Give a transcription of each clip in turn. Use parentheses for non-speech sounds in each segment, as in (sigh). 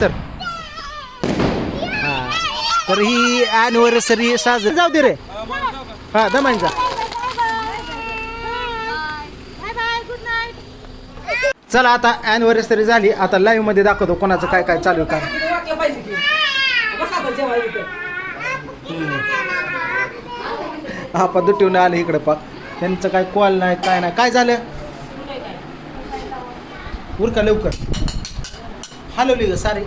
तर. हा. तर ही अॅनिव्हर्सरी साजरी जाऊ दे रे. हा दमांचा चला आता अॅनिव्हर्सरी झाली. आता लाईव्हमध्ये दाखवतो कोणाचं काय काय चालू आहे काय वाटलं हा आले इकडे पा. त्यांचं काय कॉल नाही काय नाही. काय झालं? उरका लवकर. हलवली ग सारी.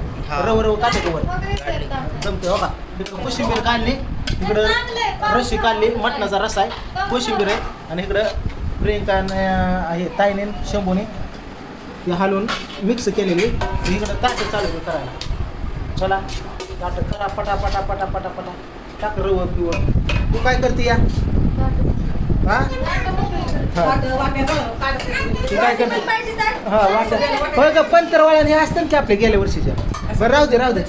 रव रव काटे वर जमते हो का? इकडं कोशिंबीर काढली इकडं रशी काढली मटणाचा रसा आहे कोशिंबीर आहे. आणि इकडं प्रियंका आहे ताईने शंभूने ते हलवून मिक्स केलेली. इकडं ताटं चालू आहे करायला. चला ताटं करा पटा पटा पटा पटा पटा टाक रव पिवं तू काय करते या? हा? हा. तू काय करते? हा वाटत होय का पंतरवाळ्याने हे असतं ना की आपल्या गेल्या वर्षीच्या बरं राहू दे राहू दे.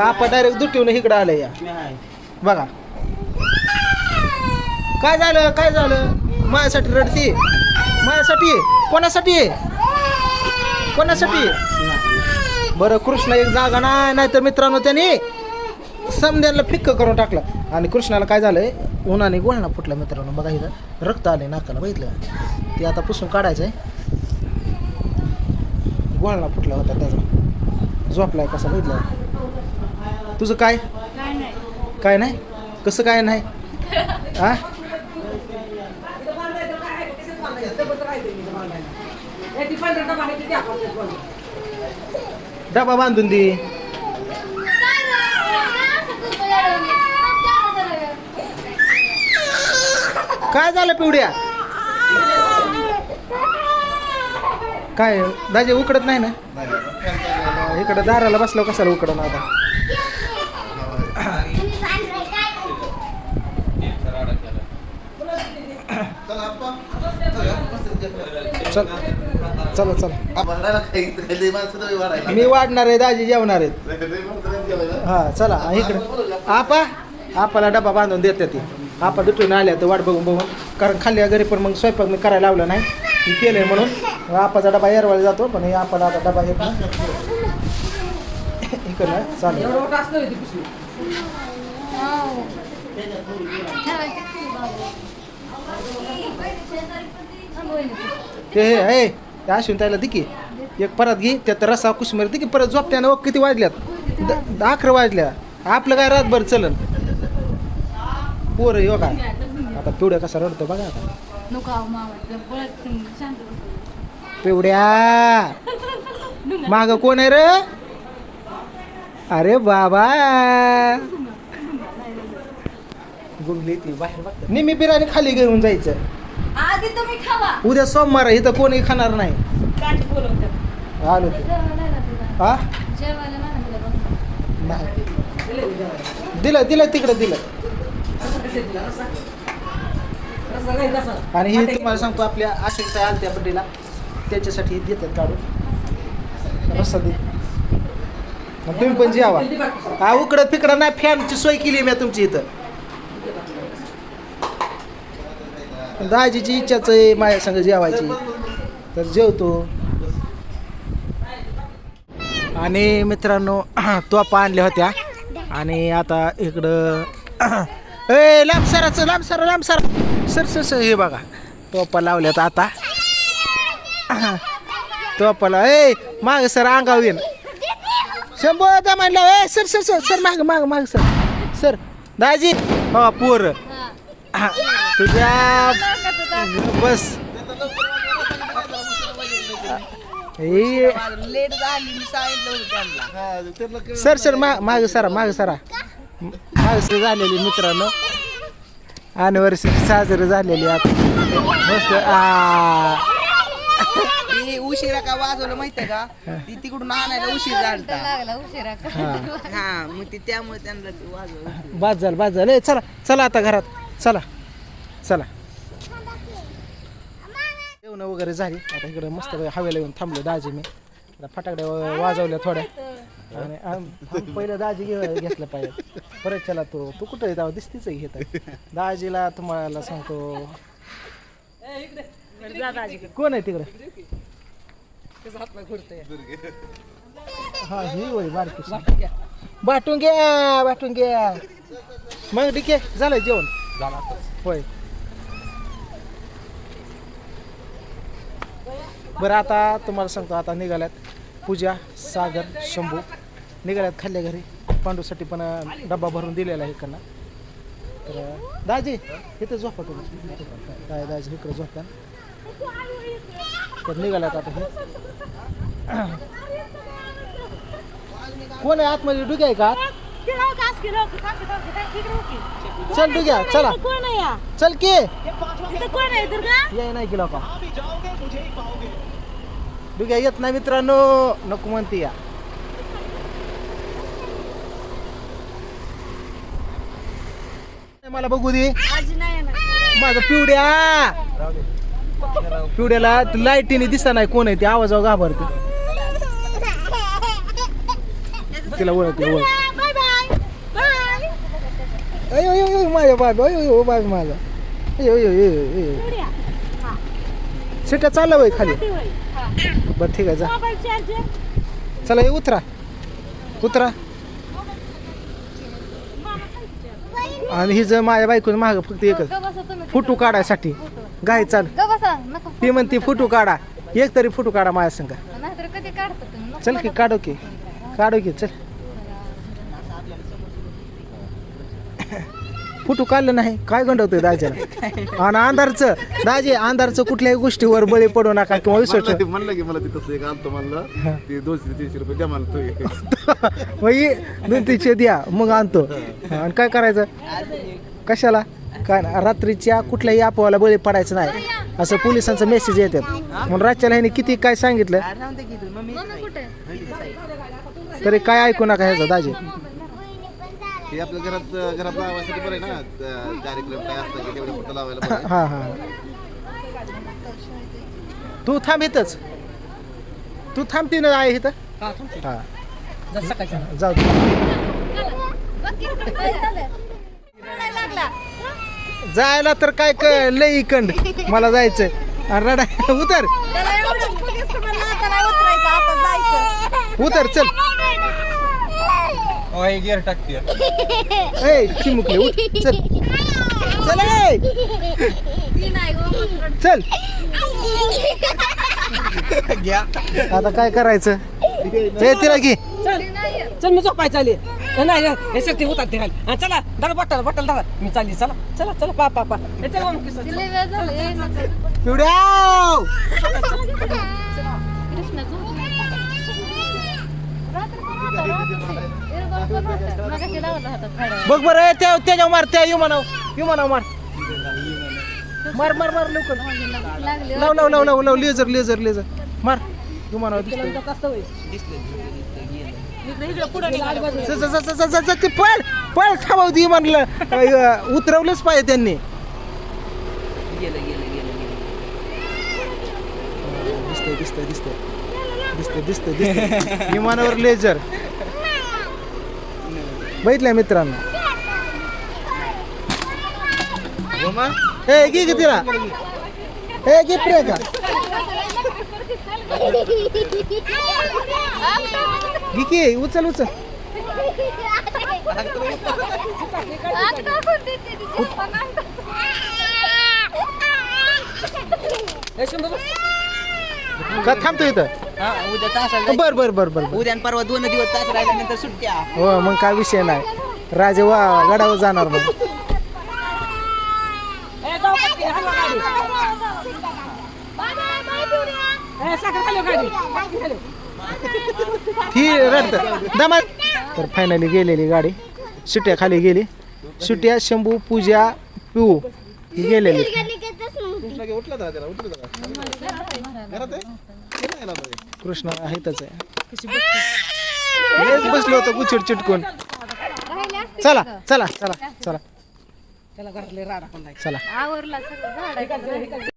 आपण डायरेक्ट दुटीवून इकडं आलं या. बघा. काय झालं काय झालं? माझ्यासाठी रडती. माझ्यासाठी? कोणासाठी? कोणासाठी? बरं कृष्ण एक जागा नाही नाही तर मित्रांनो त्यांनी समद्यांना फिक्क करून टाकलं. आणि कृष्णाला काय झालंय? उन्हाने गोळणा फुटला मित्रांनो. बघा इथं रक्त आले नाकाला बघितलं ते आता पुसून काढायचं आहे गोळणा फुटला होता त्याचा. झोपलाय कसा बघितलं तुझं काय? काय नाही. कसं काय नाही? हा डबा बांधून दे आहे? कशात बांधायचं? डबल राहते इथं बांधायला. एक ती पंधरा डबा आहे, किती आपण ते बांधू? डबा बांधून दे काय झालं पिवड्या? काय दाजे उकडत नाही ना? इकडं दाराला बसलो कशाला उकडं ना आता? चल चला चला. मी वाढणार आहे दाजी जेवणार आहेत. हा चला इकडे. आपा आपाला डबा बांधून देते ती. आपा दुटून आल्या तर वाट बघून बघून. कारण खाल्ल्या घरी पण मग स्वयंपाक मी करायला लावला नाही. मी केलंय म्हणून. आपाचा डबा एरवाळी जातो पण हे आपाला आता डबा येत ना इकडं चालेल ती. ते हे हे त्या अश्विन त्याला दे की. एक परत घे त्यात रसा कुसमर दे की परत झोपत्यानं किती वाजल्यात? अकरा वाजल्या. आपलं काय रातभर चलन? पोर हो का? आता पिवड्या कसा रडतो बघा आता. पिवड्या! माग कोण आहे रे? अरे बाबा! गुंगली ती बाहेर बघ. निम्मी बिर्याणी खाली घेऊन जायचं. आधी तुम्ही खावा. उद्या सोमवार आहे इथं कोणी खाणार नाही. बोलवतात. आलो ते हा जेवायला नाही. दिलं दिलं तिकडं दिलं. आणि हे तुम्हाला सांगतो आपल्या आशिष आलत्या बड्डेला त्याच्यासाठी देतात काढून. रस्सा दे तुम्ही पण जेवा. हा उकडत फिकडं नाही फॅनची सोय केली मी तुमची इथं. दाजीची इच्छाच आहे माझ्या संग जेवायची. तर जेवतो. आणि मित्रांनो (clears throat) तोपा आणल्या होत्या. आणि आता इकडं (clears throat) ए लांब सराचं लांब सर लांब सर. सर सर सर हे बघा. तोपा लावल्यात आता. तोपाला ए माग सर अंगावर येईन. शंभू आता म्हणलं ए सर सर सर सर माग माग माग सर. सर दाजी. हो पोर. हा, तुझ्या बस. ए, लेट झाली मी सांगितलं होतं त्यांना. सर सर मा माग सरा माग सरा. माग सर झालेली मित्रांनो. अनिव्हर्सरी साजरी झालेली आता. मस्त आ. ती उशिरा का वाजवलं माहितीये का? ती तिकडून आणायला उशीर लागला उशिरा का? हा. हा मग ती त्यामुळे त्यांना ते वाजवलं. बाद झालं बाद झालं ए, चला चला आता घरात. चला चला. जेवण वगैरे झाली. आता इकडे मस्त हवेला येऊन थांबलो दाजी मी. आता फटाकड्या वा- वाजवल्या थोड्या. आणि आम- आम पहिलं दाजी घे- घेतलं पाहिजे. परत चला तो. तू कुठं येतो दिसतीच घेत दाजीला तुम्हाला सांगतो. कोण आहे तिकडे? हा ही होय बारकी वाटून घ्या. बाटून घ्या बाटून घ्या. मग ठीक आहे झालं जेवण होय. बरं आता तुम्हाला सांगतो आता निघाल्यात पूजा सागर शंभू. निघाल्यात खाल्ल्या घरी. पांडूसाठी पण डबा डब्बा भरून दिलेला आहे इकडनं. तर दाजी इथं झोपा तुम्ही. काय दाजी इकडे झोपता तर निघाल्यात आता हे. (clears throat) कोण आहे? आतमध्ये डुग्या आहे का? चल डुग्या चला. चल की. ये नाही गेला का डुग्या येत नाही मित्रांनो. नको म्हणते या. मला बघू दे. माझा पिवड्या. पिवड्याला लाईटीने दिसत नाही कोण आहे ते. आवाजावर घाबरते. तिला ओळखते ओळख. अयो अयो अयो माझ्या बाबा अयो अयो बाबा माझा. अयो अयो अयो अयो सिट्या चाललं वय खाली. बरं ठीक आहे जा. चला ये उतरा. उतरा. आणि ही जर माझ्या बायकोन माग फक्त एकच. फोटो काढायसाठी. गाय चाल. ती म्हणते फोटो काढा. एक तरी फोटो काढा माझ्या संग. नको चल की काढू. की. काढू की चल. फोटो काढलं नाही काय गंडवतोय दाजीला? आणि अंधारचं दाजी अंधारचं कुठल्याही गोष्टीवर बळी पडू नका किंवा विश्वास म्हणलं ते म्हणलं की मला ते तसं एक आणतो म्हणलं ते दोनशे तीनशे रुपये द्या मला तो (laughs) मग ये दोन तीनशे द्या मग आणतो. आणि काय करायचं? कशाला? काय रात्रीच्या कुठल्याही अफवाला बळी पडायचं नाही. असं पोलिसांचा मेसेज येतात म्हणून रातच्याला ह्याने किती काय सांगितलं? तरी काय ऐकू नका ह्याचं दाजी. हे आपल्या घरात घरात लावायसाठी बरं आहे ना त- कार्यक्रम काय असतं की तेवढे फोटो लावायला बरं आहे. हा हा तू थांब इथंच. तू थांबती ना आहे इथं. हा हा. जाऊ दे. जायला तर काय क लई कंड मला जायचं आणि रडा. उतर. त्याला एवढं पोलीस म्हणलं आता नाही उतरायचं आता जायचं उतर चल गिअर टाकते ए चिमुकले उठ चल. चल ए. ती नाही गो मग चल. घ्या. आता काय करायचं? ते तिला ती येत. चल मी झोपाय चालली. नाही हे सर होतात ते खाली हा, चला दादा बट्टा बट्टा दादा मी चालली चला. चला चला पा पा पा. हे चला बघ बरं त्या त्याच्यावर मार त्या यू म्हणाव यू म्हणाव मार. मार मार मार लवकर. लाव लाव लाव लाव लाव लेझर लेझर लेझर. मार. यू म्हणाव ते पळ पळ थांबव दी म्हणलं उतरवलंच पाहिजे त्यांनी. दिसतंय दिसतंय दिसतंय. दिसतंय दिसतंय विमानावर लेझर बघितलंय मित्रांनो. तिला. घे प्रियंका. घे की उचल उचल. आग का थांबतो इथं. हा उद्या तासाला जायचं. बर बर बर बर बर. उद्या आणि परवा दोन दिवस तास राहिल्यानंतर सुट्ट्या. हो मग काय विषय नाही. राजे वा गडावर जाणार मग. हे. हे. ही रडत. दमा. तर फायनली गेलेली गाडी. सुट्या खाली गेली. सुट्या शंभू पूजा पिऊ ही गेलेली. उठला होता त्याला उठला होता घरात आहे? कृष्ण आहेतच आहे. बसलो? होतो गुचिड चिटकून. चला का? चला चला चला. त्याला घरातले राडा पण नाही. चला. आवरला